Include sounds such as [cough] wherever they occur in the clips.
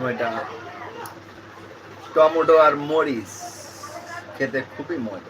সময়টা টমেটো আর মরিচ খেতে খুবই মজা।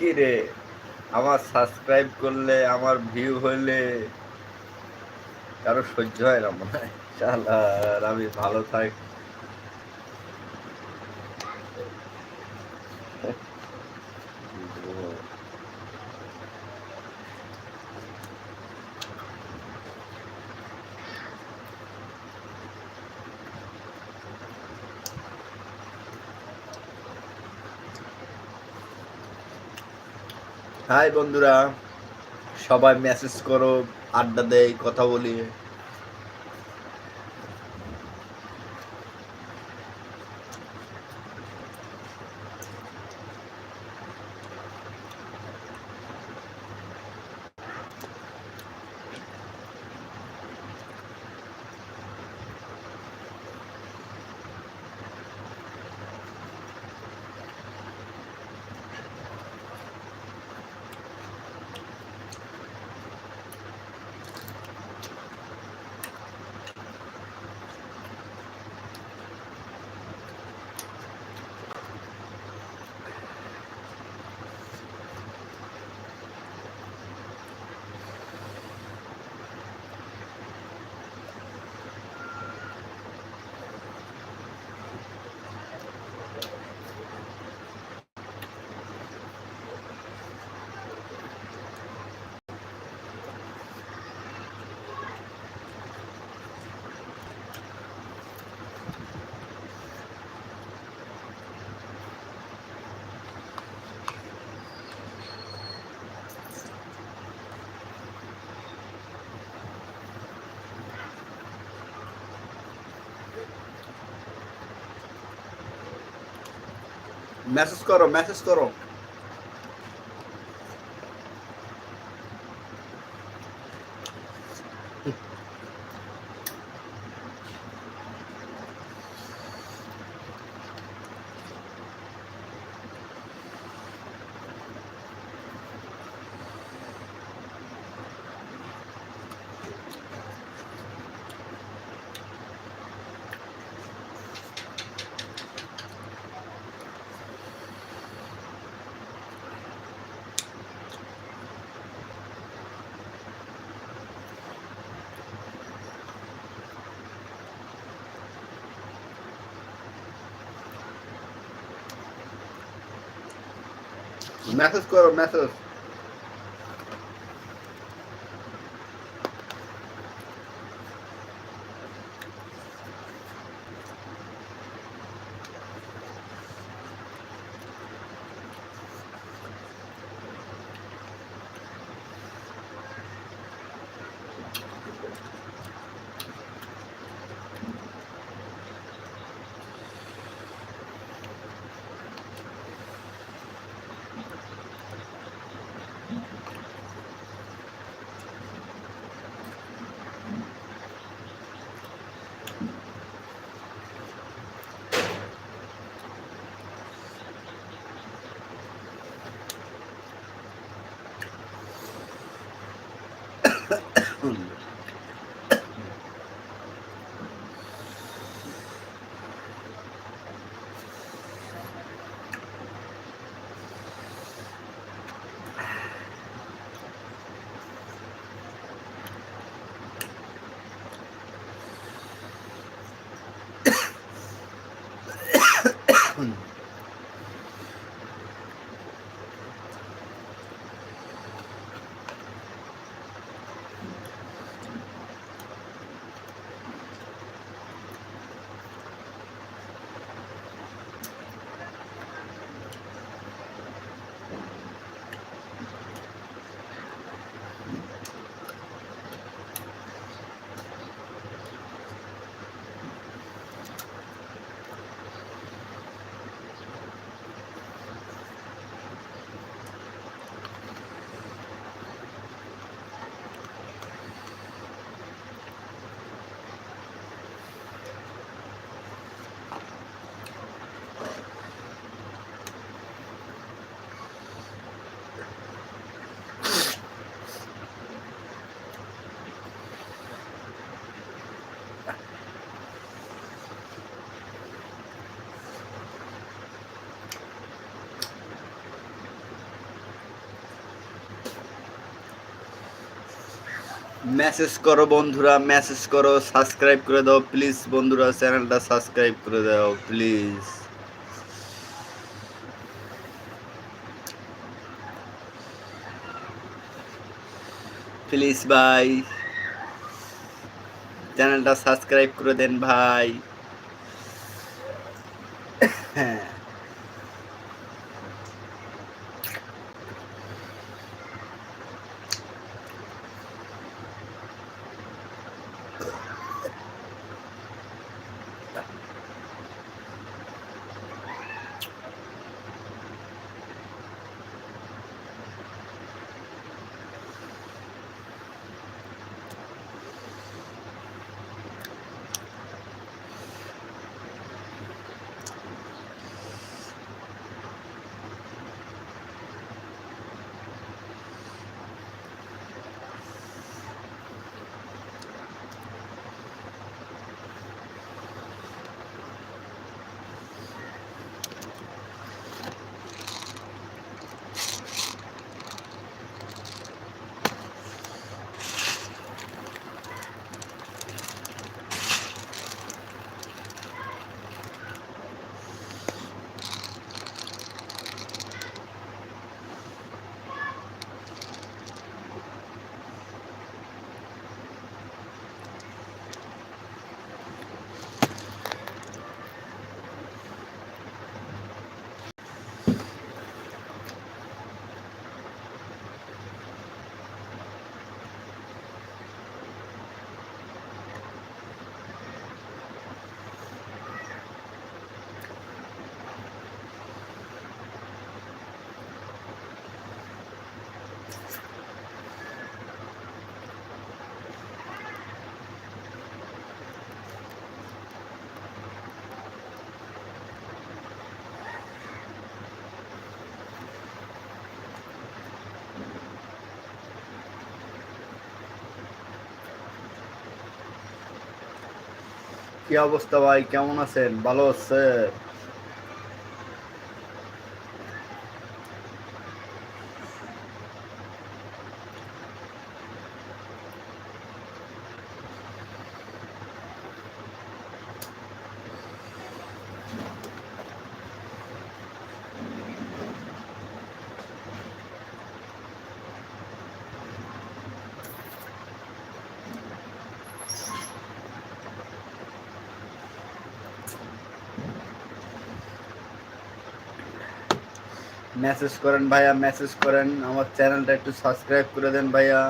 কি রে আমার সাবস্ক্রাইব করলে, আমার ভিউ হলে কারও সহ্য হয় না মনে হয়। আমি ভালো থাক বন্ধুরা সবাই মেসেজ করো আড্ডা দেয় কথা বলি। মেসেজ করো মেসেজ করো। মেসেজ করো মেসেজ মেসেজ করো বন্ধুরা মেসেজ করো সাবস্ক্রাইব করে দাও প্লিজ বন্ধুরা চ্যানেলটা সাবস্ক্রাইব করে দাও প্লিজ প্লিজ ভাই চ্যানেলটা সাবস্ক্রাইব করে দেন ভাই হ্যাঁ [laughs] কি অবস্থা ভাই? কেমন আছেন? ভালো আছে? মেসেজ করেন ভাইয়া মেসেজ করেন। আমার চ্যানেলটা একটু সাবস্ক্রাইব করে দেন ভাইয়া।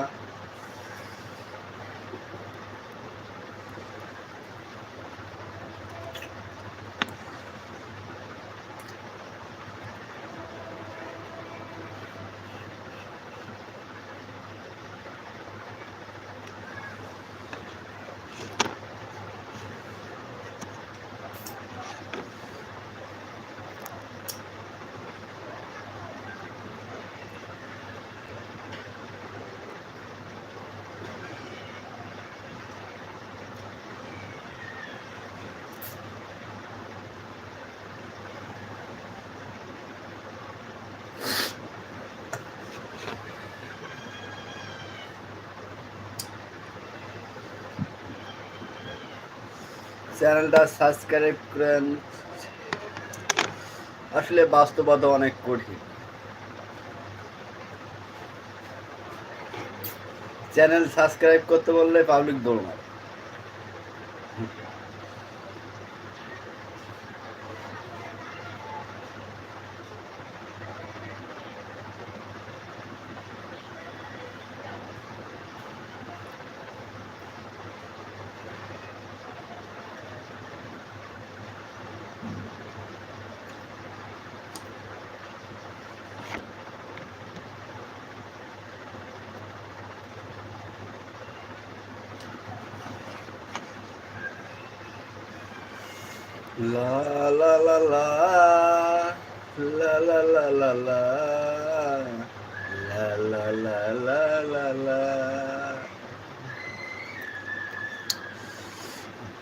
চ্যানেলটা সাবস্ক্রাইব করেন। আসলে বাস্তবতা অনেক কঠিন। চ্যানেল সাবস্ক্রাইব করতে বললে পাবলিক দৌড় মারে। la la la la la la la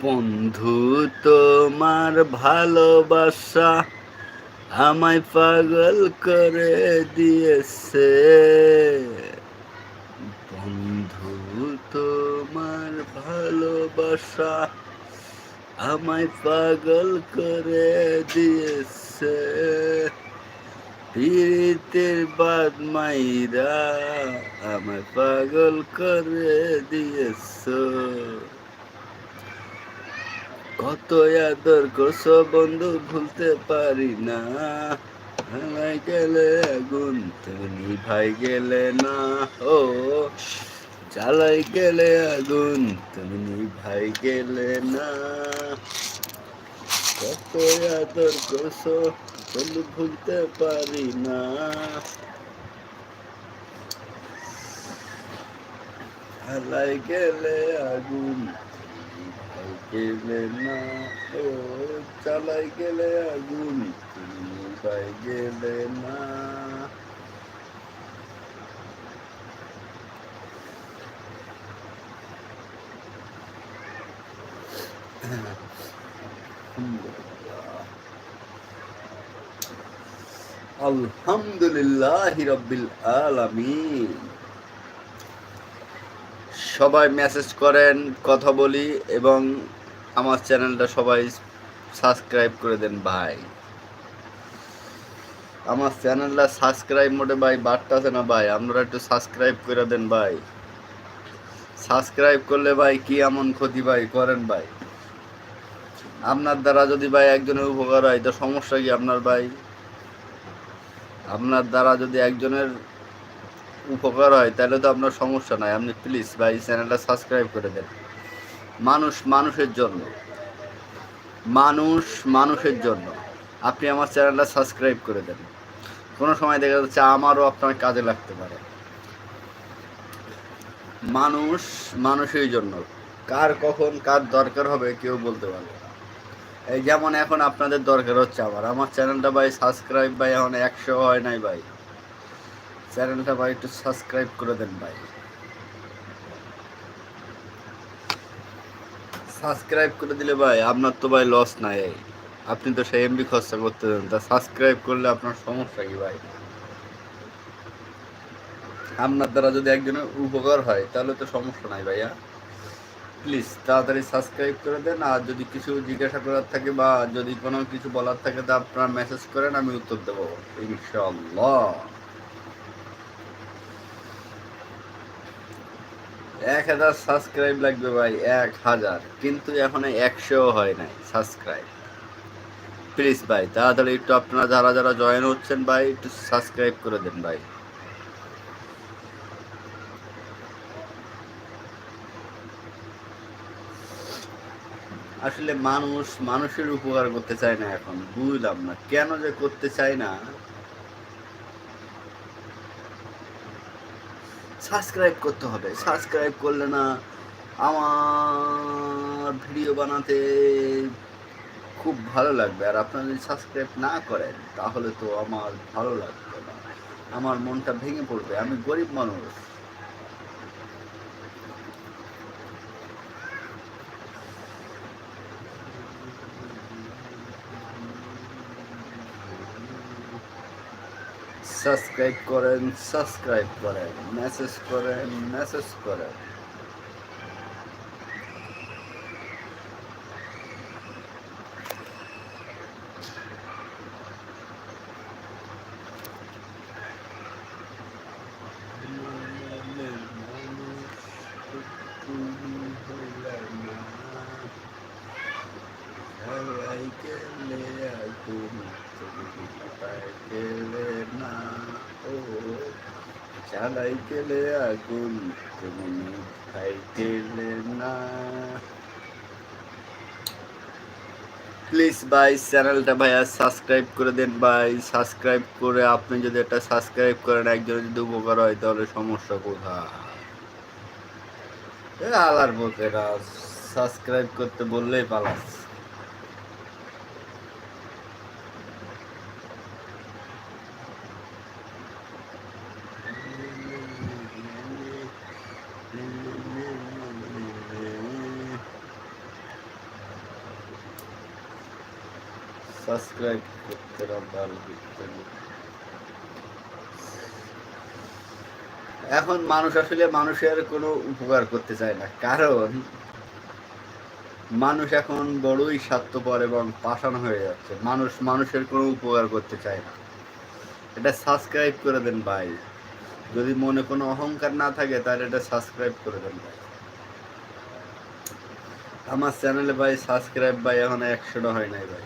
বন্ধু, তোমার ভালোবাসা আমায় পাগল করে দিয়েছে। বন্ধু, তোমার ভালোবাসা আমায় পাগল করে দিয়েছে। পীড়িতের বাদ মাইরা আমায় পাগল করে দিয়েছ। কত আদর করছ বন্ধু, ভুলতে পারি না। হালাই গেলে আগুন তুমি ভাই গেলে না। ও জ্বালাই গেলে আগুন তুমি ভাই গেলে না। কত আদর করছ বন্ধু ভুলতে পারি না। হালাই গেলে আগুন গেলে না। ও চালাই গেলে আগুন, তুমি গেলে না। আলহামদুলিল্লাহ রব্বিল আলামিন। সবাই মেসেজ করেন, কথা বলি এবং আমার চ্যানেলটা সবাই সাবস্ক্রাইব করে দেন ভাই। আমার চ্যানেলটা সাবস্ক্রাইব মোটে ভাই বাড়তেছে না ভাই, আপনারা একটু সাবস্ক্রাইব করে দেন ভাই। সাবস্ক্রাইব করলে ভাই কি এমন ক্ষতি ভাই, করেন ভাই। আপনার দ্বারা যদি ভাই একজনের উপকার হয়, তো সমস্যা কি আপনার ভাই? আপনার দ্বারা যদি একজনের উপকার হয়, তাহলে তো আপনার সমস্যা নাই। আপনি প্লিজ ভাই চ্যানেলটা সাবস্ক্রাইব করে দেন। মানুষ মানুষের জন্য। মানুষ মানুষের জন্য। আপনি আমার চ্যানেলটা সাবস্ক্রাইব করে দেন। কোনো সময় দেখা যাচ্ছে আমারও আপনার কাজে লাগতে পারে। মানুষ মানুষের জন্য। কার কখন কার দরকার হবে কেউ বলতে পারবে এই যেমন এখন আপনাদের দরকার হচ্ছে আমার। আমার চ্যানেলটা ভাই সাবস্ক্রাইব ভাই এখন একশো হয় নাই ভাই। চ্যানেলটা ভাই একটু সাবস্ক্রাইব করে দেন ভাই। সাবস্ক্রাইব করে দিলে ভাই আপনার তো ভাই লস নাই। আপনি তো সেই এমবি খরচা করতে দেন। তা সাবস্ক্রাইব করলে আপনার সমস্যা কি ভাই? আপনার দ্বারা যদি একজনের উপকার হয়, তাহলে তো সমস্যা নাই ভাইয়া। প্লিজ তাড়াতাড়ি সাবস্ক্রাইব করে দেন, আর যদি কিছু জিজ্ঞাসা করার থাকে বা যদি কোনো কিছু বলার থাকে তা আপনারা মেসেজ করেন, আমি উত্তর দেবো ইনশাল্লাহ এক হাজার সাবস্ক্রাইব লাগবে ভাই, এক হাজার, কিন্তু এখন একশো হয় নাই সাবস্ক্রাইব। প্লিজ ভাই, তাড়াতাড়ি একটু আপনারা যারা যারা জয়েন হচ্ছেন ভাই, একটু সাবস্ক্রাইব করে দেন ভাই। আসলে মানুষ মানুষের উপকার করতে চায় না এখন, বুঝলাম না। কেন যে করতে চায় না? সাবস্ক্রাইব করতে হবে। সাবস্ক্রাইব করলে না আমার ভিডিও বানাতে খুব ভালো লাগবে। আর আপনারা যদি সাবস্ক্রাইব না করেন, তাহলে তো আমার ভালো লাগবে না। আমার মনটা ভেঙে পড়বে। আমি গরিব মানুষ। সাবস্ক্রাইব করেন সাবস্ক্রাইব করেন মেসেজ করেন মেসেজ করেন হারাই গেলে আগুন তুমি পাই গেলে না ও জ্বালাই গেলে আগুন তুমি খাই গেলে না প্লিজ ভাই, চ্যানেলটা ভাইয়া সাবস্ক্রাইব করে দেন ভাই। সাবস্ক্রাইব করে আপনি যদি একটা সাবস্ক্রাইব করেন, একজনের যদি উপকার হয়, তাহলে সমস্যা কোথায়? আলার বোকেরা সাবস্ক্রাইব করতে বললেই পালাস। সাবস্ক্রাইব করতে না এখন মানুষ আসলে মানুষের কোনো উপকার করতে চায় না। কারণ মানুষ এখন বড়ই স্বার্থপর এবং পাষাণ হয়ে যাচ্ছে। মানুষ, মানুষের কোনো উপকার করতে চায় না। এটা সাবস্ক্রাইব করে দেন ভাই। যদি মনে কোনো অহংকার না থাকে, তাহলে এটা সাবস্ক্রাইব করে দেন ভাই। আমার চ্যানেলে ভাই সাবস্ক্রাইব ভাই, এখন একশোটা হয় নাই ভাই।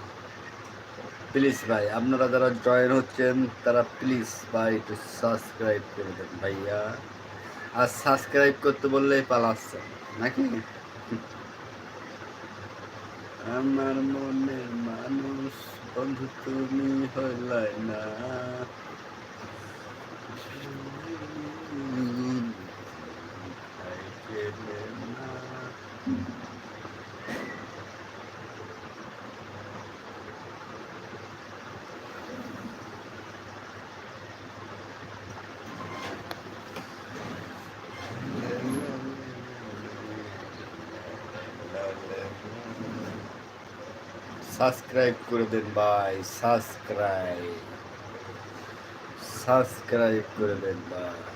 প্লিজ ভাই, আপনারা যারা জয়েন হচ্ছেন, তারা প্লিজ ভাই একটু সাবস্ক্রাইব করে দেন ভাইয়া। আর সাবস্ক্রাইব করতে বললেই পালাচ্ছে, নাকি? আমার মনের মানুষ, বন্ধু তুমি হইলাই না। সাবস্ক্রাইব করে দেন ভাই সাবস্ক্রাইব সাবস্ক্রাইব করে দেন ভাই।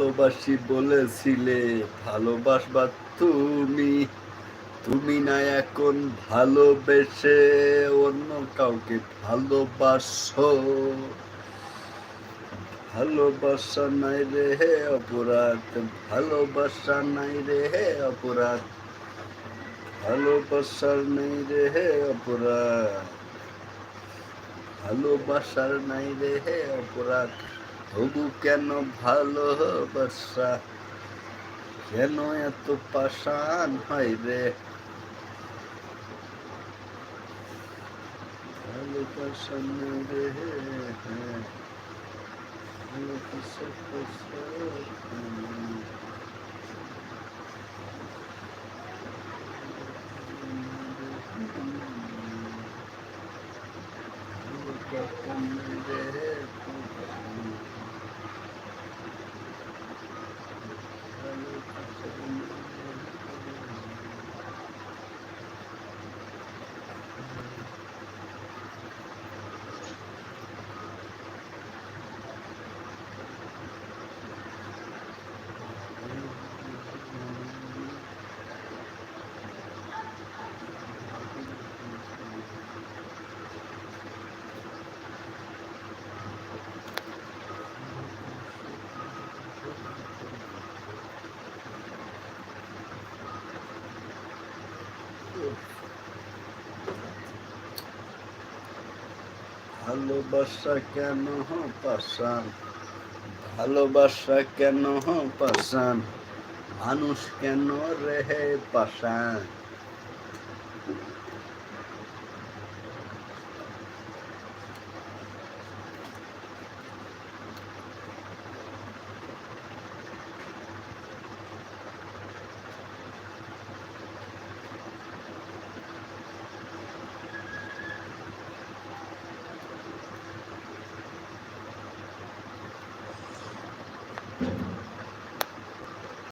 ভালোবাসি বলেছিলে, ভালোবাসবা তুমি। তুমি না এখন ভালোবেসে অন্য কাউকে ভালোবাসো। ভালোবাসা নাই রে হে অপরাধ, ভালোবাসা নাই রে হে অপরাধ। ভালোবাসার নাই রে হে অপরাধ। ভালোবাসার নাই রে হে অপরাধ। তবু কেন ভালোবাসা কেন এত পাশান হয় রে? ভালোবাসা রে হ্যাঁ। ভালোবাসা ভালোবাসা কেন পাশান? ভালোবাসা কেন পাশান? মানুষ কেন রেহে পাশান?